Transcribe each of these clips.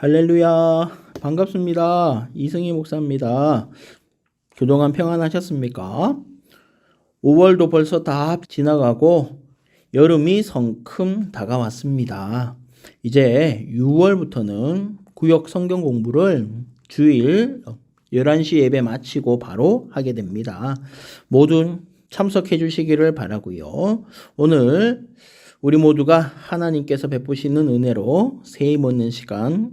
할렐루야. 반갑습니다. 이승희 목사입니다. 그동안 평안하셨습니까? 5월도 벌써 다 지나가고 여름이 성큼 다가왔습니다. 이제 6월부터는 구역 성경 공부를 주일 11시 예배 마치고 바로 하게 됩니다. 모두 참석해 주시기를 바라고요. 오늘 우리 모두가 하나님께서 베푸시는 은혜로 세임 얻는 시간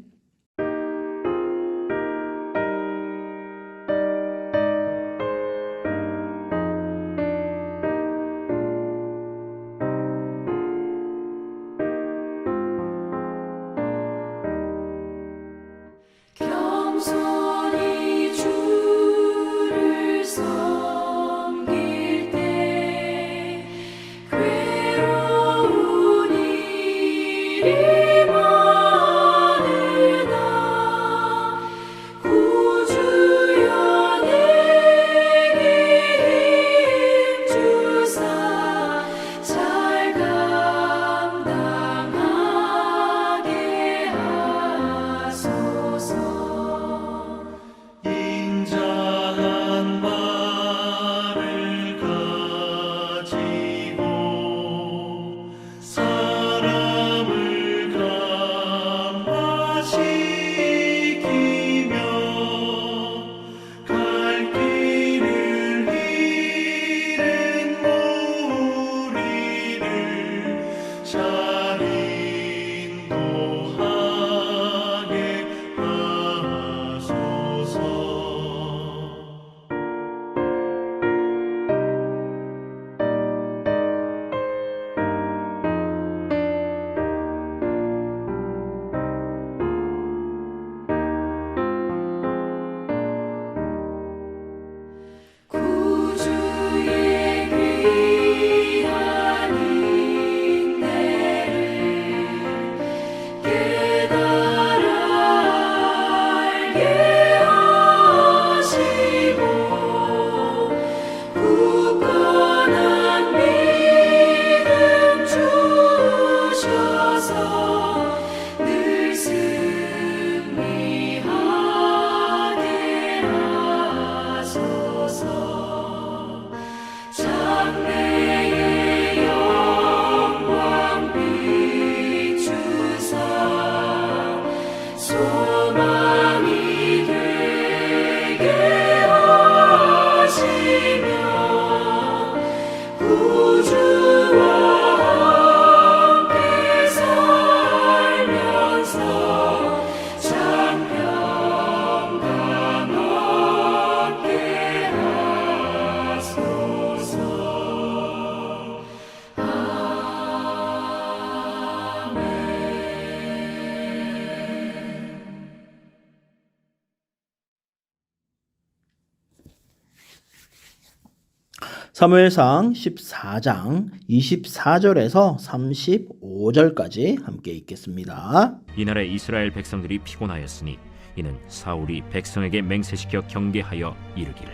사무엘상 14장 24절에서 35절까지 함께 읽겠습니다. 이날에 이스라엘 백성들이 피곤하였으니 이는 사울이 백성에게 맹세시켜 경계하여 이르기를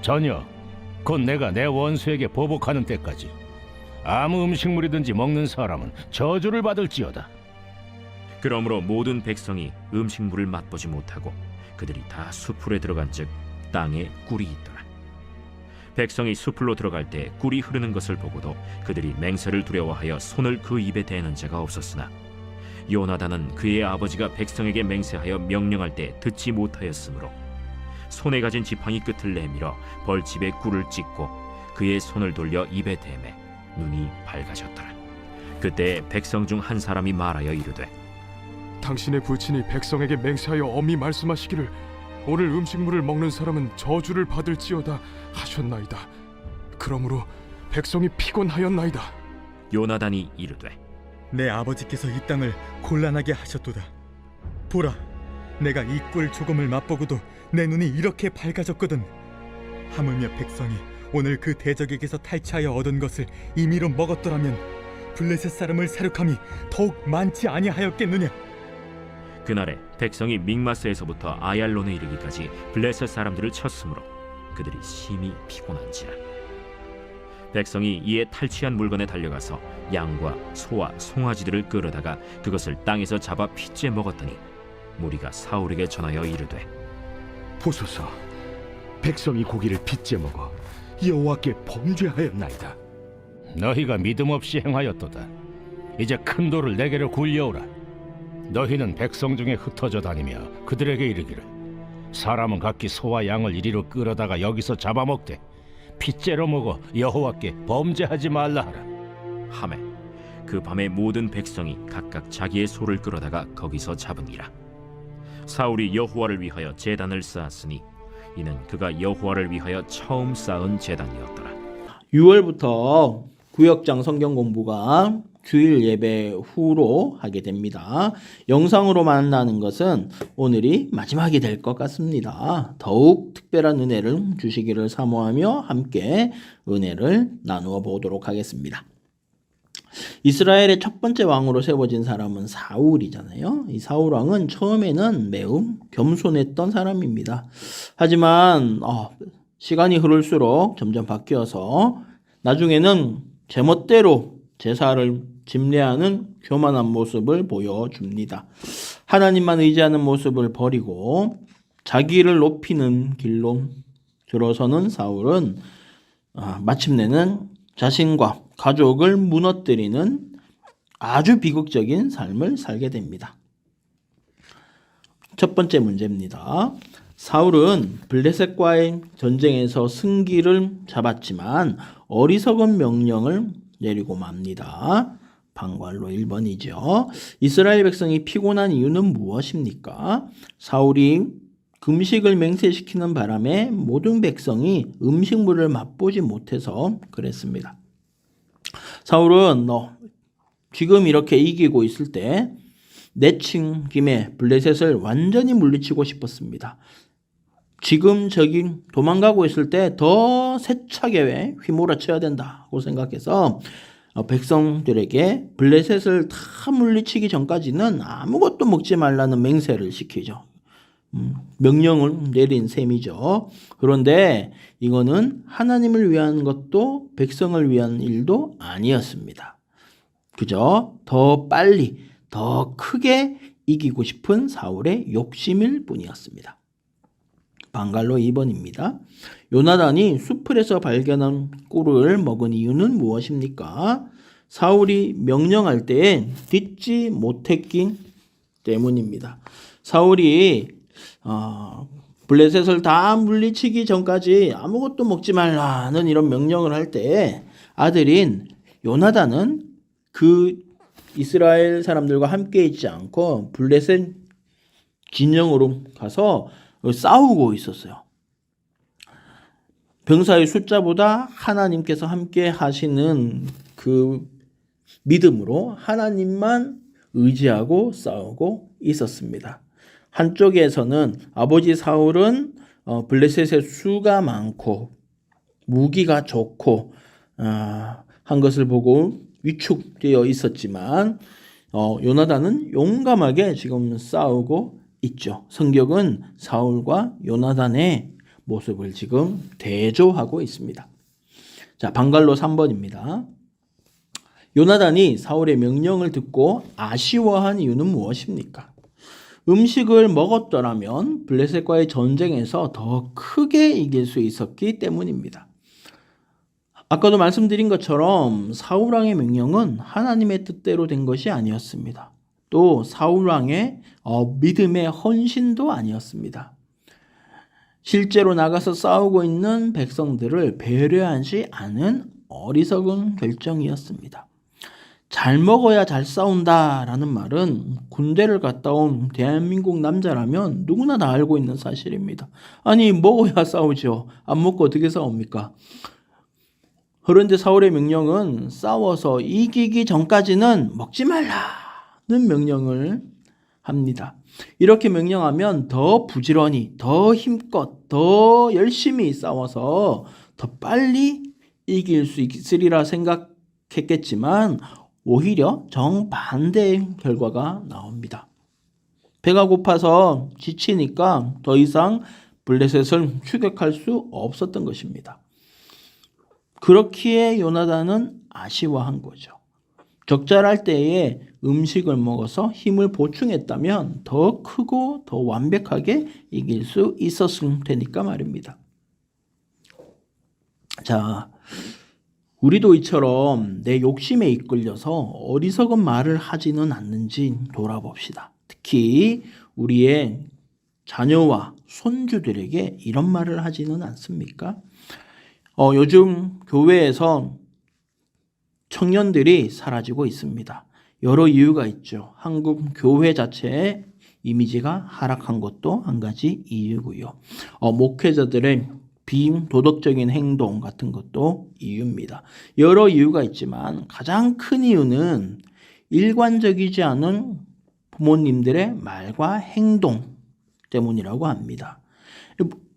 전혀 곧 내가 내 원수에게 보복하는 때까지 아무 음식물이든지 먹는 사람은 저주를 받을지어다. 그러므로 모든 백성이 음식물을 맛보지 못하고 그들이 다 수풀에 들어간즉 땅에 꿀이 있더라 백성이 수풀로 들어갈 때 꿀이 흐르는 것을 보고도 그들이 맹세를 두려워하여 손을 그 입에 대는 자가 없었으나 요나단은 그의 아버지가 백성에게 맹세하여 명령할 때 듣지 못하였으므로 손에 가진 지팡이 끝을 내밀어 벌집에 꿀을 찍고 그의 손을 돌려 입에 대매 눈이 밝아졌더라. 그때 백성 중 한 사람이 말하여 이르되 당신의 부친이 백성에게 맹세하여 엄히 말씀하시기를 오늘 음식물을 먹는 사람은 저주를 받을지어다 하셨나이다. 그러므로 백성이 피곤하였나이다. 요나단이 이르되 내 아버지께서 이 땅을 곤란하게 하셨도다. 보라, 내가 이 꿀 조금을 맛보고도 내 눈이 이렇게 밝아졌거든. 하물며 백성이 오늘 그 대적에게서 탈취하여 얻은 것을 임의로 먹었더라면 블레셋 사람을 사륙함이 더욱 많지 아니하였겠느냐? 그날에 백성이 믹마스에서부터 아얄론에 이르기까지 블레셋 사람들을 쳤으므로 그들이 심히 피곤한지라 백성이 이에 탈취한 물건에 달려가서 양과 소와 송아지들을 끌어다가 그것을 땅에서 잡아 핏째 먹었더니 무리가 사울에게 전하여 이르되 보소서 백성이 고기를 빚제 먹어 여호와께 범죄하였나이다 너희가 믿음 없이 행하였도다. 이제 큰 돌을 내게로 굴려오라. 너희는 백성 중에 흩어져 다니며 그들에게 이르기를 사람은 각기 소와 양을 이리로 끌어다가 여기서 잡아먹되 핏째로 먹어 여호와께 범죄하지 말라 하라. 하매 그 밤에 모든 백성이 각각 자기의 소를 끌어다가 거기서 잡으니라 사울이 여호와를 위하여 제단을 쌓았으니 이는 그가 여호와를 위하여 처음 쌓은 제단이었더라 6월부터 구역장 성경 공부가 주일 예배 후로 하게 됩니다. 영상으로 만나는 것은 오늘이 마지막이 될 것 같습니다. 더욱 특별한 은혜를 주시기를 사모하며 함께 은혜를 나누어 보도록 하겠습니다. 이스라엘의 첫 번째 왕으로 세워진 사람은 사울이잖아요. 이 사울 왕은 처음에는 매우 겸손했던 사람입니다. 하지만 어, 시간이 흐를수록 점점 바뀌어서 나중에는 제멋대로 제사를 집례하는 교만한 모습을 보여줍니다. 하나님만 의지하는 모습을 버리고 자기를 높이는 길로 들어서는 사울은 아, 마침내는 자신과 가족을 무너뜨리는 아주 비극적인 삶을 살게 됩니다. 첫 번째 문제입니다. 사울은 블레셋과의 전쟁에서 승기를 잡았지만 어리석은 명령을 내리고 맙니다. 방관로 1번이죠. 이스라엘 백성이 피곤한 이유는 무엇입니까? 사울이 금식을 맹세시키는 바람에 모든 백성이 음식물을 맛보지 못해서 그랬습니다. 사울은 너 지금 이렇게 이기고 있을 때 내친 김에 블레셋을 완전히 물리치고 싶었습니다. 지금 저기 도망가고 있을 때 더 세차게 휘몰아쳐야 된다고 생각해서 어, 백성들에게 블레셋을 다 물리치기 전까지는 아무것도 먹지 말라는 맹세를 시키죠. 음, 명령을 내린 셈이죠. 그런데 이거는 하나님을 위한 것도 백성을 위한 일도 아니었습니다. 그저 더 빨리, 더 크게 이기고 싶은 사울의 욕심일 뿐이었습니다. 방갈로 2번입니다. 요나단이 수풀에서 발견한 꿀을 먹은 이유는 무엇입니까? 사울이 명령할 때에 듣지 못했기 때문입니다. 사울이 어, 블레셋을 다 물리치기 전까지 아무것도 먹지 말라는 이런 명령을 할 때 아들인 요나단은 그 이스라엘 사람들과 함께 있지 않고 블레셋 진영으로 가서 싸우고 있었어요. 병사의 숫자보다 하나님께서 함께 하시는 그 믿음으로 하나님만 의지하고 싸우고 있었습니다. 한쪽에서는 아버지 사울은 어, 블레셋의 수가 많고 무기가 좋고 아, 한 것을 보고 위축되어 있었지만 어, 요나단은 용감하게 지금 싸우고 있죠. 성경은 사울과 요나단의 모습을 지금 대조하고 있습니다. 자, 방갈로 3번입니다. 요나단이 사울의 명령을 듣고 아쉬워한 이유는 무엇입니까? 음식을 먹었더라면 블레셋과의 전쟁에서 더 크게 이길 수 있었기 때문입니다. 아까도 말씀드린 것처럼 사울왕의 명령은 하나님의 뜻대로 된 것이 아니었습니다. 또 사울 왕의 어, 믿음의 헌신도 아니었습니다. 실제로 나가서 싸우고 있는 백성들을 배려하지 않은 어리석은 결정이었습니다. 잘 먹어야 잘 싸운다라는 말은 군대를 갔다 온 대한민국 남자라면 누구나 다 알고 있는 사실입니다. 아니 먹어야 싸우죠. 안 먹고 어떻게 싸웁니까? 그런데 사울의 명령은 싸워서 이기기 전까지는 먹지 말라는 명령을 합니다. 이렇게 명령하면 더 부지런히, 더 힘껏, 더 열심히 싸워서 더 빨리 이길 수 있으리라 생각했겠지만 오히려 정반대의 결과가 나옵니다. 배가 고파서 지치니까 더 이상 블레셋을 추격할 수 없었던 것입니다. 그렇기에 요나단은 아쉬워한 거죠. 적절할 때에 음식을 먹어서 힘을 보충했다면 더 크고 더 완벽하게 이길 수 있었을 테니까 말입니다. 자, 우리도 이처럼 내 욕심에 이끌려서 어리석은 말을 하지는 않는지 돌아봅시다. 특히 우리의 자녀와 손주들에게 이런 말을 하지는 않습니까? 어, 요즘 교회에서 청년들이 사라지고 있습니다. 여러 이유가 있죠. 한국 교회 자체의 이미지가 하락한 것도 한 가지 이유고요. 어, 목회자들의 비도덕적인 행동 같은 것도 이유입니다. 여러 이유가 있지만 가장 큰 이유는 일관적이지 않은 부모님들의 말과 행동 때문이라고 합니다.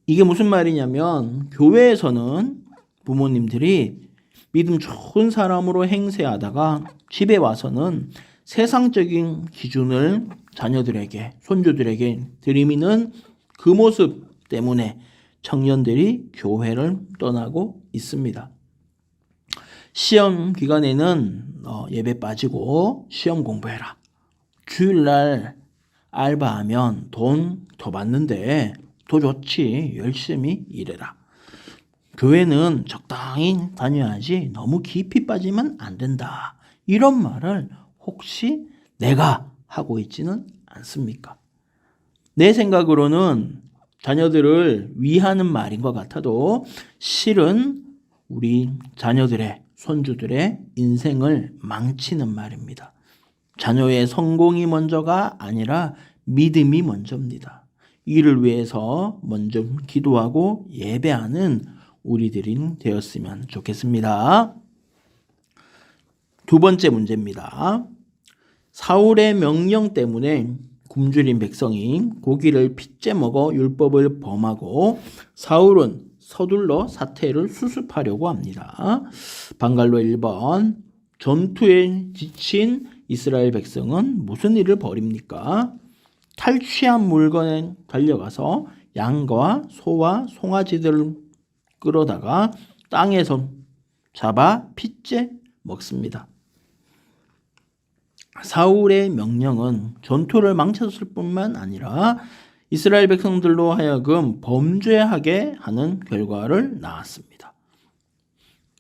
이게 무슨 말이냐면 교회에서는 부모님들이 믿음 좋은 사람으로 행세하다가 집에 와서는 세상적인 기준을 자녀들에게 손주들에게 들이미는 그 모습 때문에 청년들이 교회를 떠나고 있습니다. 시험 기간에는 어, 예배 빠지고 시험 공부해라. 주일날 알바하면 돈 더 받는데 더 좋지. 열심히 일해라. 교회는 적당히 다녀야지 너무 깊이 빠지면 안 된다. 이런 말을 혹시 내가 하고 있지는 않습니까? 내 생각으로는 자녀들을 위하는 말인 것 같아도 실은 우리 자녀들의 손주들의 인생을 망치는 말입니다. 자녀의 성공이 먼저가 아니라 믿음이 먼저입니다. 이를 위해서 먼저 기도하고 예배하는 우리들이 되었으면 좋겠습니다. 두 번째 문제입니다. 사울의 명령 때문에 굶주린 백성이 고기를 핏째 먹어 율법을 범하고 사울은 서둘러 사태를 수습하려고 합니다. 방갈로 1번 전투에 지친 이스라엘 백성은 무슨 일을 벌입니까? 탈취한 물건에 달려가서 양과 소와 송아지들을 끌어다가 땅에서 잡아 핏째 먹습니다. 사울의 명령은 전투를 망쳤을 뿐만 아니라 이스라엘 백성들로 하여금 범죄하게 하는 결과를 낳았습니다.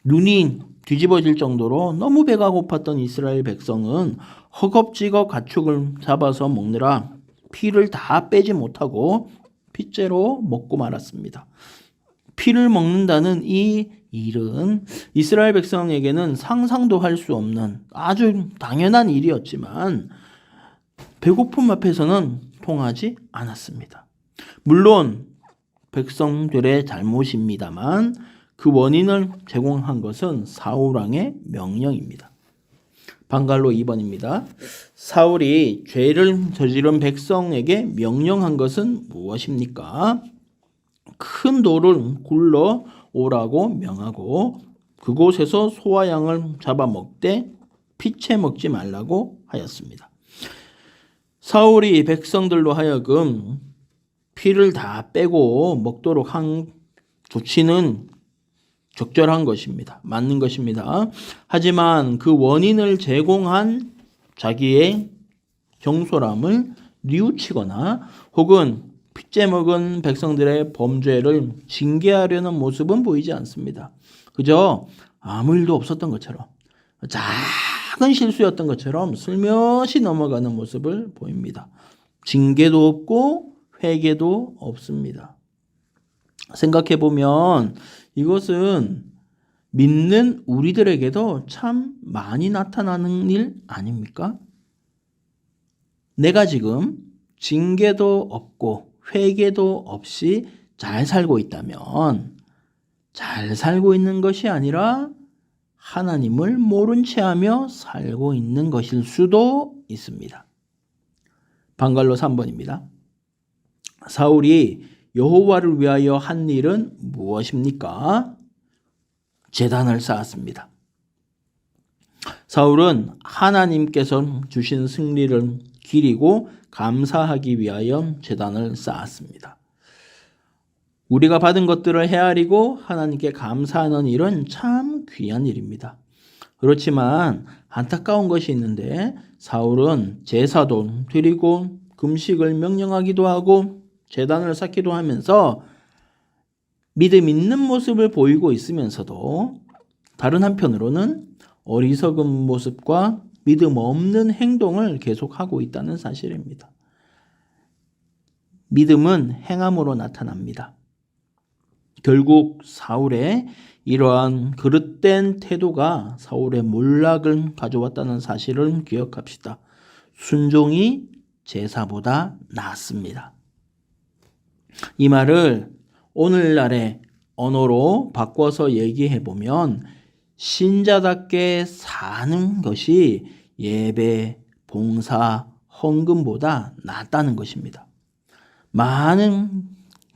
눈이 뒤집어질 정도로 너무 배가 고팠던 이스라엘 백성은 허겁지겁 가축을 잡아서 먹느라 피를 다 빼지 못하고 핏째로 먹고 말았습니다. 피를 먹는다는 이 일은 이스라엘 백성에게는 상상도 할 수 없는 아주 당연한 일이었지만 배고픔 앞에서는 통하지 않았습니다. 물론 백성들의 잘못입니다만 그 원인을 제공한 것은 사울왕의 명령입니다. 방갈로 2번입니다. 사울이 죄를 저지른 백성에게 명령한 것은 무엇입니까? 큰 돌을 굴러 오라고 명하고 그곳에서 소와 양을 잡아먹되 피채 먹지 말라고 하였습니다. 사울이 백성들로 하여금 피를 다 빼고 먹도록 한 조치는 적절한 것입니다. 맞는 것입니다. 하지만 그 원인을 제공한 자기의 경솔함을 뉘우치거나 혹은 핏째 먹은 백성들의 범죄를 징계하려는 모습은 보이지 않습니다. 그저 아무 일도 없었던 것처럼 잘 작은 실수였던 것처럼 슬며시 넘어가는 모습을 보입니다. 징계도 없고 회개도 없습니다. 생각해 보면 이것은 믿는 우리들에게도 참 많이 나타나는 일 아닙니까? 내가 지금 징계도 없고 회개도 없이 잘 살고 있다면 잘 살고 있는 것이 아니라 하나님을 모른 채 하며 살고 있는 것일 수도 있습니다. 방갈로 3번입니다. 사울이 여호와를 위하여 한 일은 무엇입니까? 재단을 쌓았습니다. 사울은 하나님께서 주신 승리를 기리고 감사하기 위하여 재단을 쌓았습니다. 우리가 받은 것들을 헤아리고 하나님께 감사하는 일은 참 귀한 일입니다. 그렇지만 안타까운 것이 있는데 사울은 제사도 드리고 금식을 명령하기도 하고 재단을 쌓기도 하면서 믿음 있는 모습을 보이고 있으면서도 다른 한편으로는 어리석은 모습과 믿음 없는 행동을 계속하고 있다는 사실입니다. 믿음은 행함으로 나타납니다. 결국 사울의 이러한 그릇된 태도가 사울의 몰락을 가져왔다는 사실을 기억합시다. 순종이 제사보다 낫습니다. 이 말을 오늘날의 언어로 바꿔서 얘기해 보면 신자답게 사는 것이 예배, 봉사, 헌금보다 낫다는 것입니다. 많은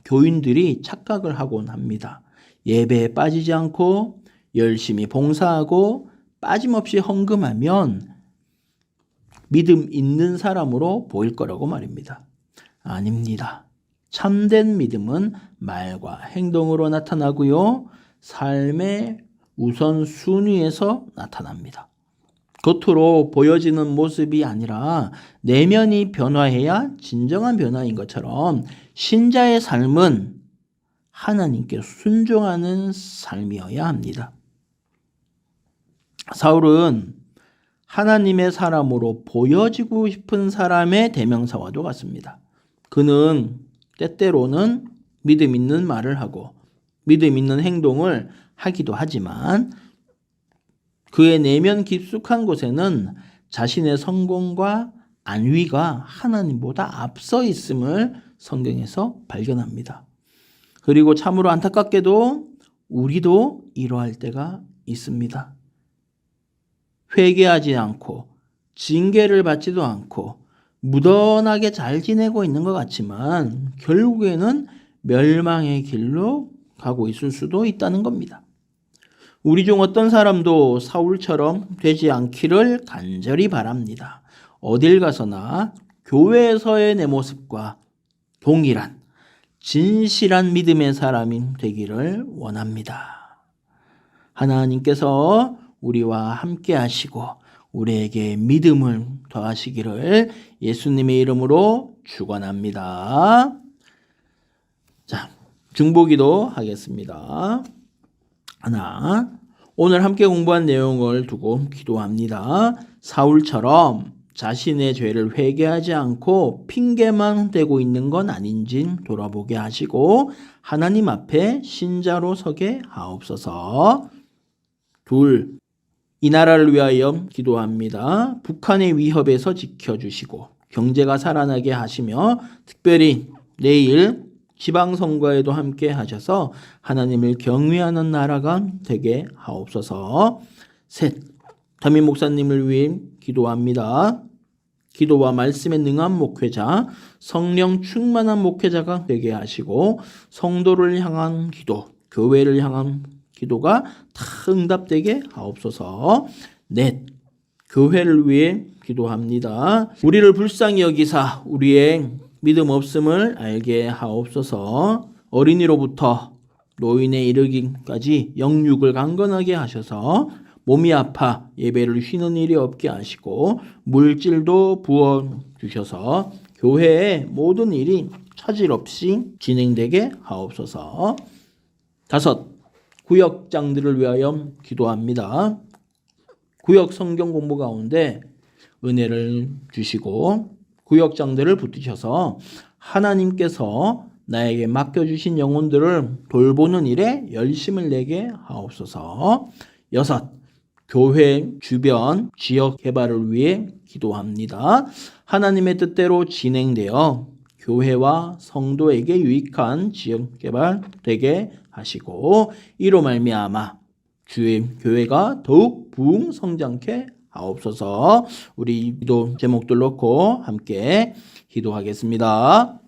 교인들이 착각을 하곤 합니다. 예배에 빠지지 않고 열심히 봉사하고 빠짐없이 헌금하면 믿음 있는 사람으로 보일 거라고 말입니다. 아닙니다. 참된 믿음은 말과 행동으로 나타나고요. 삶의 우선 순위에서 나타납니다. 겉으로 보여지는 모습이 아니라 내면이 변화해야 진정한 변화인 것처럼 신자의 삶은 하나님께 순종하는 삶이어야 합니다. 사울은 하나님의 사람으로 보여지고 싶은 사람의 대명사와도 같습니다. 그는 때때로는 믿음 있는 말을 하고 믿음 있는 행동을 하기도 하지만 그의 내면 깊숙한 곳에는 자신의 성공과 안위가 하나님보다 앞서 있음을 성경에서 발견합니다. 그리고 참으로 안타깝게도 우리도 이러할 때가 있습니다. 회개하지 않고 징계를 받지도 않고 무던하게 잘 지내고 있는 것 같지만 결국에는 멸망의 길로 가고 있을 수도 있다는 겁니다. 우리 중 어떤 사람도 사울처럼 되지 않기를 간절히 바랍니다. 어딜 가서나 교회에서의 내 모습과 동일한 진실한 믿음의 사람이 되기를 원합니다. 하나님께서 우리와 함께 하시고 우리에게 믿음을 더하시기를 예수님의 이름으로 축원합니다. 자, 중보기도 하겠습니다. 하나, 오늘 함께 공부한 내용을 두고 기도합니다. 사울처럼 자신의 죄를 회개하지 않고 핑계만 대고 있는 건 아닌지 돌아보게 하시고 하나님 앞에 신자로 서게 하옵소서. 둘, 이 나라를 위하여 기도합니다. 북한의 위협에서 지켜주시고 경제가 살아나게 하시며 특별히 내일 지방선거에도 함께 하셔서 하나님을 경외하는 나라가 되게 하옵소서. 셋, 담임 목사님을 위해 기도합니다. 기도와 말씀에 능한 목회자, 성령 충만한 목회자가 되게 하시고 성도를 향한 기도, 교회를 향한 기도가 다 응답되게 하옵소서. 넷, 교회를 위해 기도합니다. 우리를 불쌍히 여기사 우리의 믿음 없음을 알게 하옵소서. 어린이로부터 노인에 이르기까지 영육을 강건하게 하셔서 몸이 아파 예배를 쉬는 일이 없게 하시고 물질도 부어 주셔서 교회의 모든 일이 차질 없이 진행되게 하옵소서. 다섯 구역장들을 위하여 기도합니다. 구역 성경 공부 가운데 은혜를 주시고 구역장들을 붙이셔서 하나님께서 나에게 맡겨주신 영혼들을 돌보는 일에 열심을 내게 하옵소서. 여섯, 교회 주변 지역 개발을 위해 기도합니다. 하나님의 뜻대로 진행되어 교회와 성도에게 유익한 지역 개발 되게 하시고 이로 말미암아 주의 교회가 더욱 부흥 성장케 하옵소서. 우리 기도 제목들 놓고 함께 기도하겠습니다.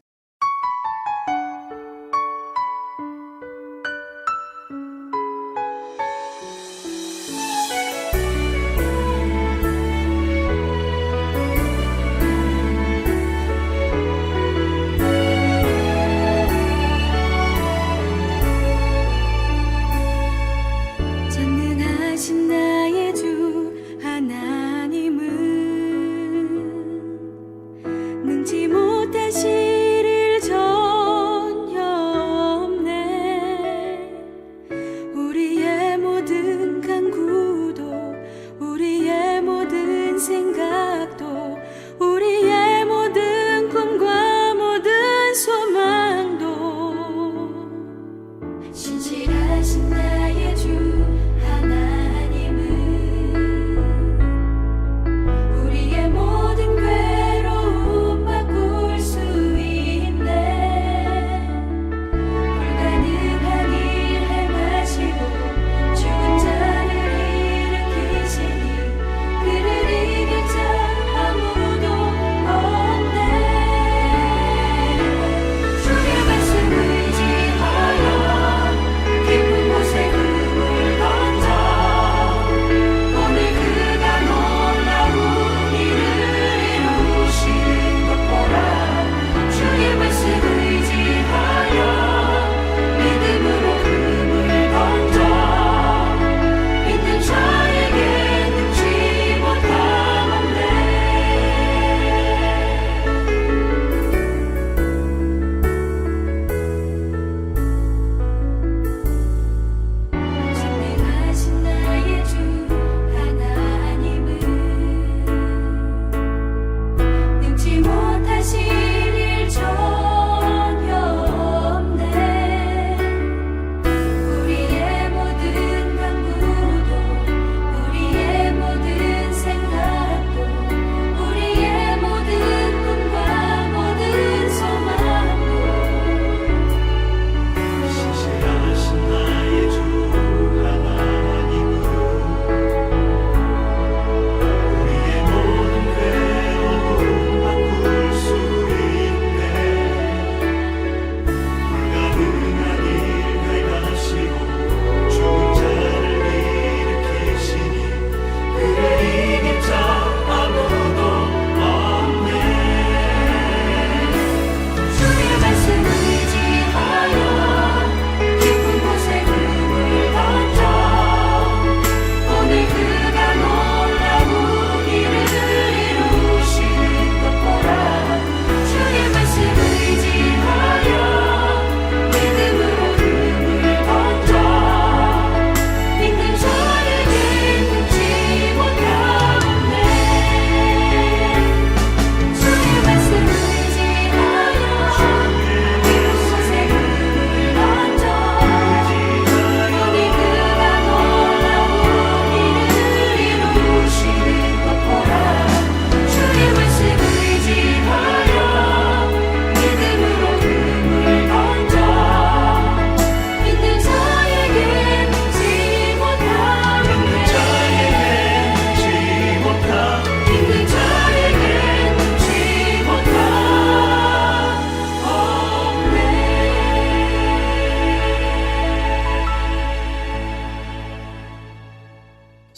능지 못하실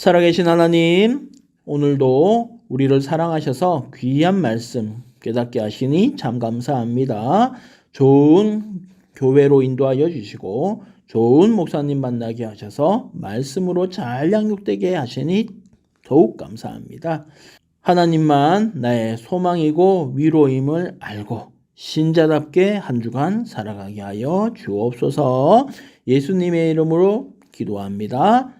살아계신 하나님, 오늘도 우리를 사랑하셔서 귀한 말씀 깨닫게 하시니 참 감사합니다. 좋은 교회로 인도하여 주시고 좋은 목사님 만나게 하셔서 말씀으로 잘 양육되게 하시니 더욱 감사합니다. 하나님만 나의 소망이고 위로임을 알고 신자답게 한 주간 살아가게 하여 주옵소서 예수님의 이름으로 기도합니다.